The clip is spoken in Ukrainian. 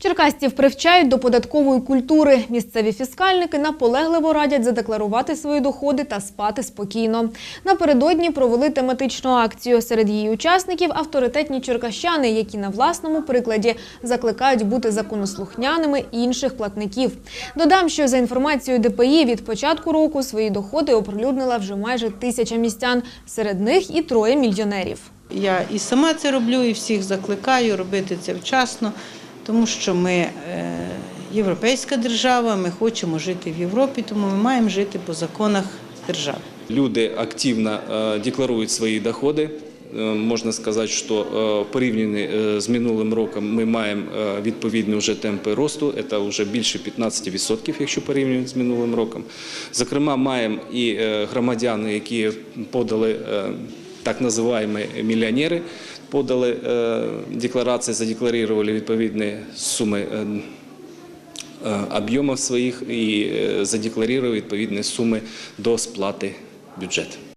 Черкасців привчають до податкової культури. Місцеві фіскальники наполегливо радять задекларувати свої доходи та спати спокійно. Напередодні провели тематичну акцію. Серед її учасників авторитетні черкащани, які на власному прикладі закликають бути законослухняними інших платників. Додам, що за інформацією ДПІ від початку року свої доходи оприлюднила вже майже тисяча містян. Серед них і троє мільйонерів. Я і сама це роблю, і всіх закликаю робити це вчасно, тому що ми е, європейська держава, ми хочемо жити в Європі, тому ми маємо жити по законах держави. Люди активно е, декларують свої доходи. Е, Можна сказати, що порівняно з минулим роком ми маємо відповідні вже темпи росту. Це вже більше 15%, якщо порівнювати з минулим роком. Зокрема, маємо і громадяни, які подали так називаємо мільйонери, подали е, декларації, задекларували відповідні суми е, е, об'ємів своїх і задекларували відповідні суми до сплати бюджету.